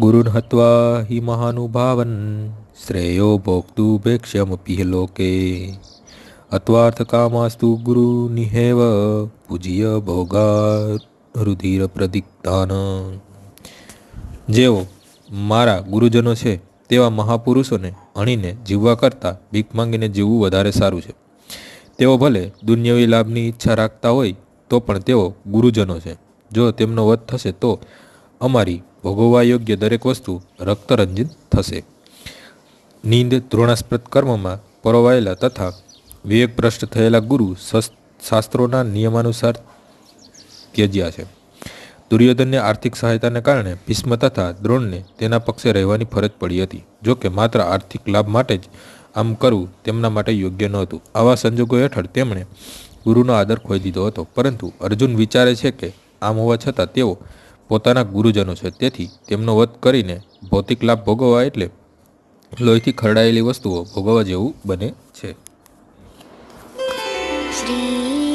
ગુરુન હત્વા હિ મહાનુભાવન શ્રેયો ભોક્તુભેક્ષ્યમપી લોકે અત્વાર્થકામાસ્તુ ગુરુ નિહેવ પૂજ્ય ભોગા રુધિર પ્રદિક્તાન જેઓ મારા ગુરુજનો છે, તેવા મહાપુરુષોને અણીને જીવવા કરતાં ભીખ માંગીને જીવવું વધારે સારું છે. તેઓ ભલે દુન્યવી લાભની ઈચ્છા રાખતા હોય, તો પણ તેઓ ગુરુજનો છે. જો તેમનો વધ થશે, તો અમારી ભોગવવા યોગ્ય દરેક વસ્તુ રક્તરંજિત થશે. નીંદ દ્રોણાસ્પદ કર્મમાં પરોવાયેલા તથા વિવેકભ્રષ્ટ થયેલા ગુરુ શાસ્ત્રોના નિયમાનુસાર ત્યજ્યા છે. દુર્યોધનને આર્થિક સહાયતાને કારણે ભીષ્મ તથા દ્રોણને તેના પક્ષે રહેવાની ફરજ પડી હતી. જો કે માત્ર આર્થિક લાભ માટે જ આમ કરવું તેમના માટે યોગ્ય નહોતું. આવા સંજોગો હેઠળ તેમણે ગુરુનો આદર ખોઈ દીધો હતો. પરંતુ અર્જુન વિચારે છે કે આમ હોવા છતાં તેઓ પોતાના ગુરુજનો છે. તેથી તેમનો વધ કરીને ભૌતિક લાભ ભોગવવા એટલે લોહીથી ખરડાયેલી વસ્તુઓ ભોગવવા જેવું બને છે. શ્રી